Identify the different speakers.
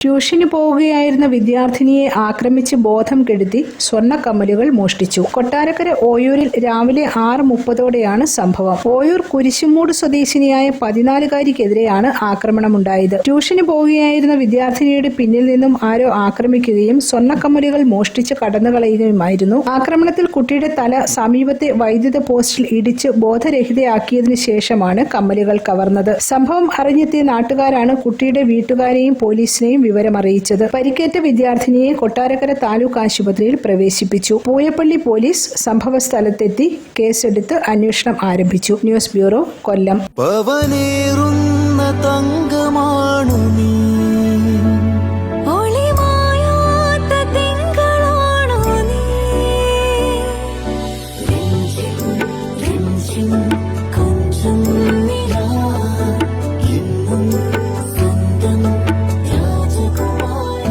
Speaker 1: ട്യൂഷന് പോവുകയായിരുന്ന വിദ്യാർത്ഥിനിയെ ആക്രമിച്ച് ബോധം കെടുത്തി സ്വർണക്കമ്മലുകൾ മോഷ്ടിച്ചു. കൊട്ടാരക്കര ഓയൂരിൽ രാവിലെ ആറ് മുപ്പതോടെയാണ് സംഭവം. ഓയൂർ കുരിശുമൂട് സ്വദേശിനിയായ പതിനാലുകാരിക്കെതിരെയാണ് ആക്രമണമുണ്ടായത്. ട്യൂഷന് പോവുകയായിരുന്ന വിദ്യാർത്ഥിനിയുടെ പിന്നിൽ നിന്നും ആരോ ആക്രമിക്കുകയും സ്വർണക്കമ്മലുകൾ മോഷ്ടിച്ച് കടന്നുകളയുകയുമായിരുന്നു. ആക്രമണത്തിൽ കുട്ടിയുടെ തല സമീപത്തെ വൈദ്യുത പോസ്റ്റിൽ ഇടിച്ച് ബോധരഹിതയാക്കിയതിനു ശേഷമാണ് കമ്മലുകൾ കവർന്നത്. സംഭവം അറിഞ്ഞെത്തിയ നാട്ടുകാരാണ് കുട്ടിയുടെ വീട്ടുകാരെയും പോലീസിനെയും വിവരം അറിയിച്ചത്. പരിക്കേറ്റ വിദ്യാർത്ഥിനിയെ കൊട്ടാരക്കര താലൂക്ക് ആശുപത്രിയിൽ പ്രവേശിപ്പിച്ചു. പൂയപ്പള്ളി പോലീസ് സംഭവ സ്ഥലത്തെത്തി കേസെടുത്ത് അന്വേഷണം ആരംഭിച്ചു. News bureau Kollam.